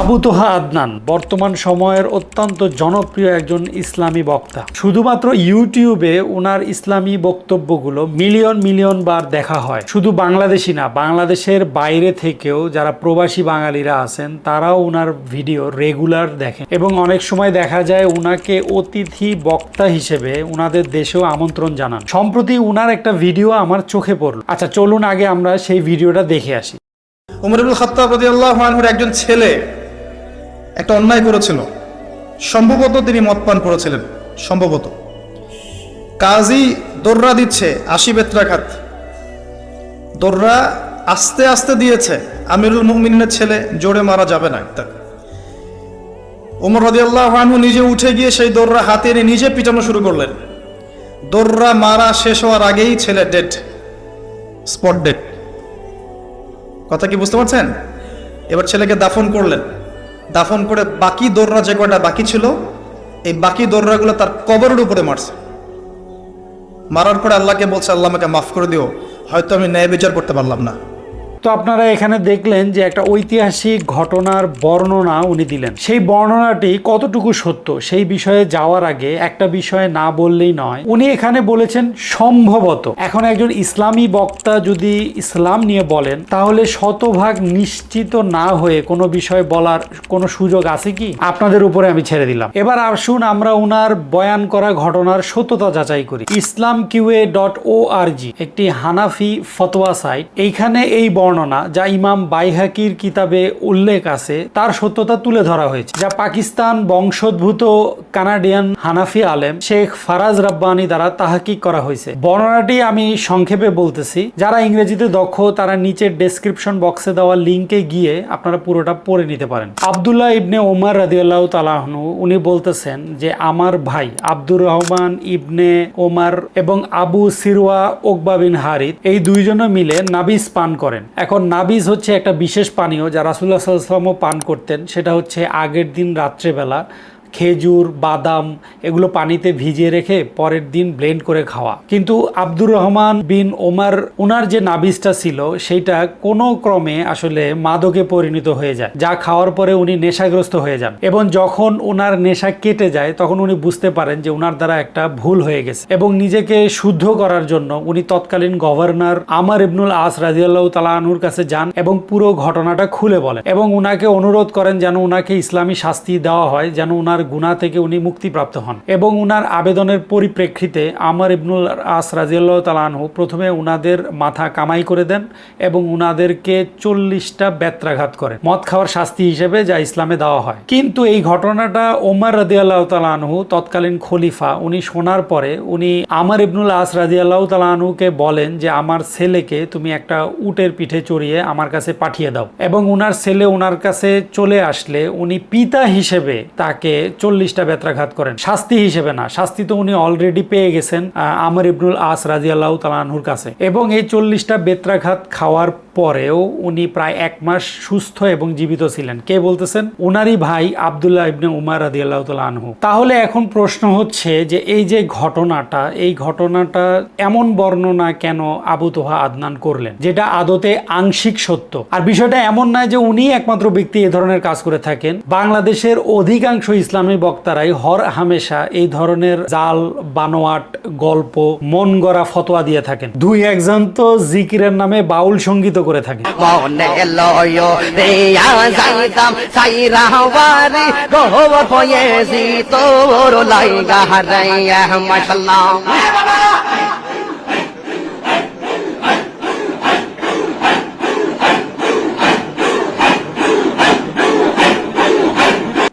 আবু তোহা আদনান, বর্তমান সময়ের অত্যন্ত জনপ্রিয় একজন ইসলামী বক্তা। শুধুমাত্র ইউটিউবে ওনার ইসলামী বক্তব্যগুলো মিলিয়ন মিলিয়ন বার দেখা হয়। শুধু বাংলাদেশি না, বাংলাদেশের বাইরে থেকেও যারা প্রবাসী বাঙালিরা আছেন, তারাও ওনার ভিডিও রেগুলার দেখেন। এবং অনেক সময় দেখা যায় ওনাকে অতিথি বক্তা হিসেবে ওনাদের দেশেও আমন্ত্রণ জানান। সম্প্রতি ওনার একটা ভিডিও আমার চোখে পড়ল। আচ্ছা চলুন আগে আমরা সেই ভিডিওটা দেখে আসি। উমরুল খত্তাব আনহুর একজন ছেলে একটা অন্যায় করেছিল। সম্ভবত তিনি মদ পান করেছিলেন, সম্ভবত। কাজী দোররা দিচ্ছে আশি বেত্রাঘাত। দোররা আস্তে আস্তে দিয়েছে, আমিরুল মুমিনের ছেলে জোরে মারা যাবে না তার উমর রাদিয়াল্লাহু নিজে উঠে গিয়ে সেই দোররা হাতে এনে নিজে পিটানো শুরু করলেন। দোররা মারা শেষ হওয়ার আগেই ছেলে ডেট স্পট ডেট কথা কি বুঝতে পারছেন? এবার ছেলেকে দাফন করলেন। দাফন করে বাকি দৌড়া যে কয়টা বাকি ছিল, এই বাকি দৌড়াগুলো তার কবরের উপরে মারছে। মারার পরে আল্লাহকে বলছে, আল্লাহ আমাকে মাফ করে দিও। হয়তো আমি ন্যায় বিচার করতে পারলাম না। তো আপনারা এখানে দেখলেন যে একটা ঐতিহাসিক ঘটনার বর্ণনা উনি দিলেন। সেই বর্ণনাটি কতটুকু সত্য সেই বিষয়ে যাওয়ার আগে একটা বিষয়ে না বললেই নয়। উনি এখানে বলেছেন, সম্ভবত। এখন একজন ইসলামী বক্তা যদি ইসলাম নিয়ে বলেন, তাহলে শতভাগ নিশ্চিত না হয়ে কোনো বিষয় বলার কোনো সুযোগ আছে কি? আপনাদের উপরে আমি ছেড়ে দিলাম। এবার আসুন আমরা উনার বয়ান করা ঘটনার সত্যতা যাচাই করি। ইসলাম কিউএ ডট ও আর জি, একটি হানাফি ফতোয়া সাইট। এইখানে এই বর্ণনা যা ইমাম বাইহাকির কিতাবে উল্লেখ আছে, তার সত্যতা তুলে ধরা হয়েছে। যা পাকিস্তান বংশোদ্ভূত কানাডিয়ান হানাফি আলেম শেখ ফারাজ রাব্বানি দ্বারা তাহাকিক করা হয়েছে। বর্ণনাটি আমি সংক্ষেপে বলতেছি। যারা ইংরেজিতে দক্ষ, তারা নিচের ডেসক্রিপশন বক্সে দেওয়া লিঙ্কে গিয়ে আপনারা পুরোটা পড়ে নিতে পারেন। আবদুল্লাহ ইবনে ওমর রাদিয়াল্লাহু তালাহনু উনি বলতেছেন যে, আমার ভাই আব্দুর রহমান ইবনে ওমার এবং আবু সিরওয়া ওকবা বিন হারিদ এই দুইজনে মিলে নাবিস পান করেন। এখন নাবিজ হচ্ছে একটা বিশেষ পানীয় যা রাসুল্লাহ সাল্লামও পান করতেন। সেটা হচ্ছে আগের দিন রাত্রেবেলা। খেজুর, বাদাম এগুলো পানিতে ভিজিয়ে রেখে পরের দিন ব্লেন্ড করে খাওয়া। কিন্তু আব্দুর রহমান বিন ওমার ওনার যে নাবিজটা ছিল, সেইটা কোনো ক্রমে আসলে মাদকে পরিণত হয়ে যায়। যা খাওয়ার পরে উনি নেশাগ্রস্ত হয়ে যান এবং যখন ওনার নেশা কেটে যায়, তখন উনি বুঝতে পারেন যে ওনার দ্বারা একটা ভুল হয়ে গেছে এবং নিজেকে শুদ্ধ করার জন্য উনি তৎকালীন গভর্নর আমার ইবনুল আস রাজিয়াল্লাহ তালাহুর কাছে যান এবং পুরো ঘটনাটা খুলে বলেন এবং উনাকে অনুরোধ করেন যেন উনাকে ইসলামী শাস্তি দেওয়া হয়, যেন উনার গুণা থেকে উনি মুক্তিপ্রাপ্ত হন এবং উনার আবেদনের পরিপ্রেক্ষিতে আমার ইবনুল আস রাজিয়াল্লাহ তালাহু প্রথমে উনাদের মাথা কামাই করে দেন এবং উনাদেরকে চল্লিশটা ব্যত্রাঘাত করেন। মদ খাওয়ার শাস্তি হিসেবে যা ইসলামে দেওয়া হয়। কিন্তু এই ঘটনাটা ওমর রাজিয়াল্লাহ তালাহু তৎকালীন খলিফা, উনি শোনার পরে উনি আমার ইবনুল আস রাজিয়াল্লাহ তালাহুকে বলেন যে, আমার ছেলেকে তুমি একটা উটের পিঠে চড়িয়ে আমার কাছে পাঠিয়ে দাও। এবং উনার ছেলে ওনার কাছে চলে আসলে উনি পিতা হিসেবে তাকে চল্লিশটা বেত্রাঘাত করেন। শাস্তি হিসেবে না, শাস্তি তো উনি অলরেডি পেয়ে গেছেন আমর ইবনুল আস রাজি আল্লাহ তালাহুর কাছে। এবং এই চল্লিশটা বেত্রাঘাত খাওয়ার পরেও উনি প্রায় এক মাস সুস্থ এবং জীবিত ছিলেন। কে বলতেছেন? উনারই ভাই আবদুল্লাহ ইবনে উমার রাদি আল্লাহ আনহু। তাহলে এখন প্রশ্ন হচ্ছে যে এই যে ঘটনাটা, এই ঘটনাটা এমন বর্ণনা কেন আবু তোহা আদনান করলেন, যেটা আদতে আংশিক সত্য? আর বিষয়টা এমন নয় যে উনি একমাত্র ব্যক্তি এ ধরনের কাজ করে থাকেন। বাংলাদেশের অধিকাংশ ইসলামী বক্তারাই হর হামেশা এই ধরনের জাল, বানোয়াট, গল্প, মন গড়া ফতোয়া দিয়ে থাকেন। দুই একজন তো জিকিরের নামে বাউল সংগীত করে থাকেন মনে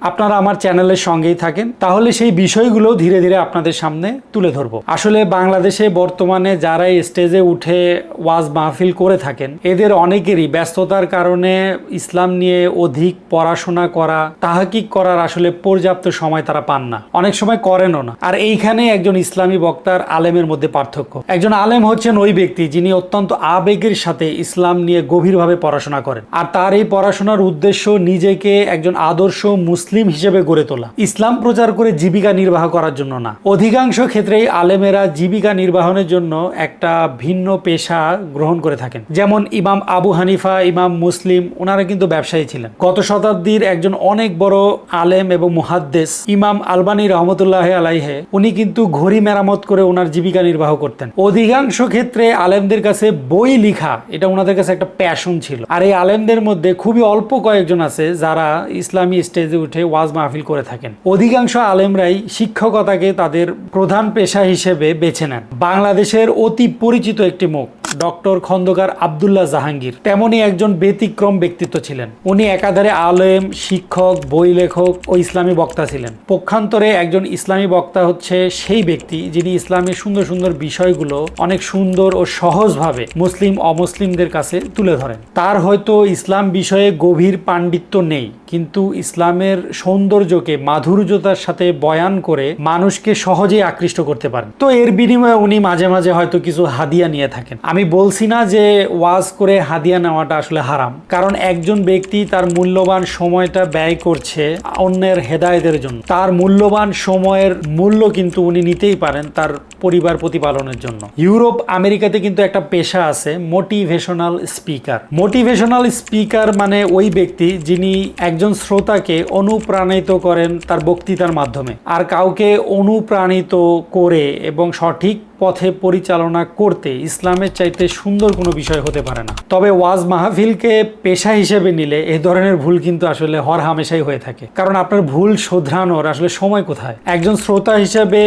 আপনারা আমার চ্যানেলের সঙ্গেই থাকেন, তাহলে সেই বিষয়গুলো ধীরে ধীরে আপনাদের সামনে তুলে ধরবো। আসলে বাংলাদেশে বর্তমানে যারা স্টেজে উঠে ওয়াজ মাহফিল করে থাকেন, এদের অনেকেরই ব্যস্ততার কারণে ইসলাম নিয়ে অধিক পড়াশোনা করা, তাহাকিক করার আসলে পর্যাপ্ত সময় তারা পান না। অনেক সময় করেনও না। আর এইখানে একজন ইসলামী বক্তার আলেমের মধ্যে পার্থক্য। একজন আলেম হচ্ছেন ওই ব্যক্তি যিনি অত্যন্ত আবেগের সাথে ইসলাম নিয়ে গভীরভাবে পড়াশোনা করেন। আর তার এই পড়াশোনার উদ্দেশ্য নিজেকে একজন আদর্শ মুসলিম মুসলিম হিসেবে গড়ে তোলা। ইসলাম প্রচার করে জীবিকা নির্বাহ করার জন্য না। অধিকাংশ ক্ষেত্রেই আলেমেরা জীবিকা নির্বাহনের জন্য একটা ভিন্ন পেশা গ্রহণ করে থাকেন। যেমন ইমাম আবু হানিফা, ইমাম মুসলিম, ওনারা কিন্তু ব্যবসায়ী ছিলেন। গত শতাব্দীর একজন অনেক বড় আলেম এবং মুহাদ্দেস, ইমাম আলবানী রহমতুল্লাহ আলাইহে, উনি কিন্তু ঘড়ি মেরামত করে ওনার জীবিকা নির্বাহ করতেন। অধিকাংশ ক্ষেত্রে আলেমদের কাছে বই লিখা, এটা ওনাদের কাছে একটা প্যাশন ছিল। আর এই আলেমদের মধ্যে খুবই অল্প কয়েকজন আছে যারা ইসলামী স্টেজে উঠে ওয়াজ মাহফিল করে থাকেন। অধিকাংশ আলেমরাই শিক্ষকতাকে তাদের প্রধান পেশা হিসেবে বেছে নেন। বাংলাদেশের অতি পরিচিত একটি মুখ, ডক্টর খন্দকার আবদুল্লাহ জাহাঙ্গীর। তেমনই একজন ব্যতিক্রম ব্যক্তিত্ব ছিলেন। উনি একাধারে আলেম, শিক্ষক বই লেখক ও ইসলামী বক্তা ছিলেন। পক্ষান্তরে একজন ইসলামী বক্তা হচ্ছে সেই ব্যক্তি যিনি ইসলামের সুন্দর সুন্দর বিষয়গুলো অনেক সুন্দর ও সহজভাবে মুসলিম অমুসলিমদের কাছে তুলে ধরেন। তার হয়তো ইসলাম বিষয়ে গভীর পাণ্ডিত্য নেই। কিন্তু ইসলামের সৌন্দর্যকে, মাধুর্যতার সাথে বয়ান করে মানুষকে সহজেই আকৃষ্ট করতে পারেন। তো এর বিনিময়ে উনি মাঝে মাঝে হয়তো কিছু হাদিয়া নিয়ে থাকেন। আমি বলছি না যে ওয়াজ করে হাদিয়া নেওয়াটা আসলে হারাম। কারণ একজন ব্যক্তি তার মূল্যবান সময়টা ব্যয় করছে অন্যের হেদায়েতের জন্য। তার মূল্যবান সময়ের মূল্য কিন্তু উনি নিতেই পারেন তার পরিবার প্রতিপালনের জন্য। ইউরোপ, আমেরিকাতে কিন্তু একটা পেশা আছে মোটিভেশনাল স্পিকার মোটিভেশনাল স্পিকার মানে ওই ব্যক্তি যিনি একজন শ্রোতাকে অনুপ্রাণিত করেন তার বক্তৃতার মাধ্যমে। আর কাউকে অনুপ্রাণিত করে এবং সঠিক পথে পরিচালনা করতে ইসলামের চাইতে সুন্দর কোনো বিষয় হতে পারে না। তবে ওয়াজ মাহফিলকে পেশা হিসেবে নিলে এই ধরনের ভুল কিন্তু আসলে হর হামেশাই হয়ে থাকে। কারণ আপনার ভুল শোধরানোর আসলে সময় কোথায়? একজন শ্রোতা হিসেবে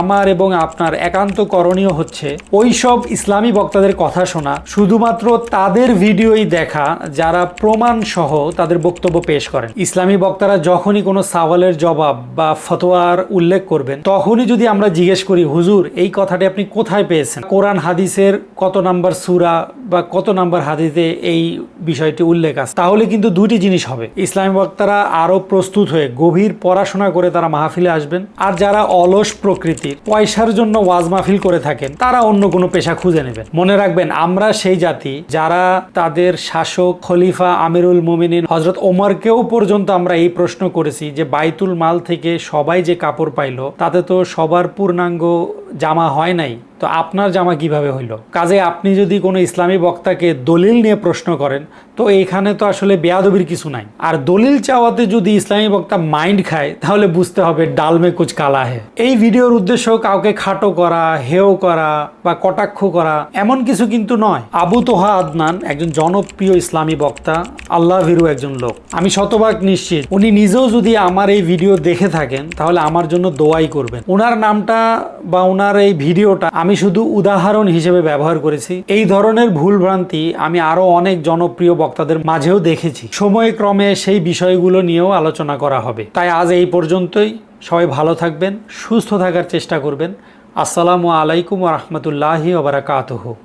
আমার এবং আপনার একান্ত করণীয় হচ্ছে ওই সব ইসলামী বক্তাদের কথা শোনা, শুধুমাত্র তাদের ভিডিওই দেখা যারা প্রমাণ সহ তাদের বক্তব্য পেশ করেন। ইসলামী বক্তারা যখনই কোনো সাওয়ালের জবাব বা ফতোয়ার উল্লেখ করবেন, তখনই যদি আমরা জিজ্ঞেস করি, হুজুর, এই কথাটি আপনি কোথায় পেয়েছেন? কোরআন, হাদিসের কত নাম্বার সুরা বা কত নাম্বার হাদিসে এই বিষয়টি উল্লেখ আছে? তাহলে কিন্তু দুটি জিনিস হবে। ইসলামী বক্তারা আরও প্রস্তুত হয়ে গভীর পড়াশোনা করে তারা মাহফিলে আসবেন। আর যারা অলস প্রকৃতির, পয়সার জন্য ওয়াজ মাহফিল করে থাকেন, তারা অন্য কোনো পেশা খুঁজে নেবেন। মনে রাখবেন, আমরা সেই জাতি যারা তাদের শাসক খলিফা আমিরুল মোমিনিন হজরত ওমরকেও পর্যন্ত আমরা এই প্রশ্ন করেছি যে বাইতুল মাল থেকে সবাই যে কাপড় পাইলো, তাতে তো সবার পূর্ণাঙ্গ জামা হয় নাই। তো আপনার জামা কীভাবে হইল? কাজে আপনি যদি কোনো ইসলামী বক্তাকে দলিল নিয়ে প্রশ্ন করেন, তো এইখানে তো আসলে বেয়াদবির কিছু নাই। আর দলিল চাওয়াতে যদি ইসলামী বক্তা মাইন্ড খায়, তাহলে বুঝতে হবে ডাল মে কুচ কালা হে এই ভিডিওর উদ্দেশ্য কাউকে খাটো করা, হেও করা বা কটাক্ষ করা, এমন কিছু কিন্তু নয়। আবু তোহা আদনান একজন জনপ্রিয় ইসলামী বক্তা, আল্লাহ ভিরু একজন লোক। আমি শতভাগ নিশ্চিত, উনি নিজেও যদি আমার এই ভিডিও দেখে থাকেন, তাহলে আমার জন্য দোয়াই করবেন। ওনার নামটা বা ওনার এই ভিডিওটা আমি শুধু উদাহরণ হিসেবে ব্যবহার করেছি। এই ধরনের ভুলভ্রান্তি আমি আরও অনেক জনপ্রিয় বক্তাদের মাঝেও দেখেছি। সময়ক্রমে সেই বিষয়গুলো নিয়েও আলোচনা করা হবে। তাই আজ এই পর্যন্তই। সবাই ভালো থাকবেন, সুস্থ থাকার চেষ্টা করবেন। আসসালামু আলাইকুম রহমতুল্লাহি ওবরাকাতহ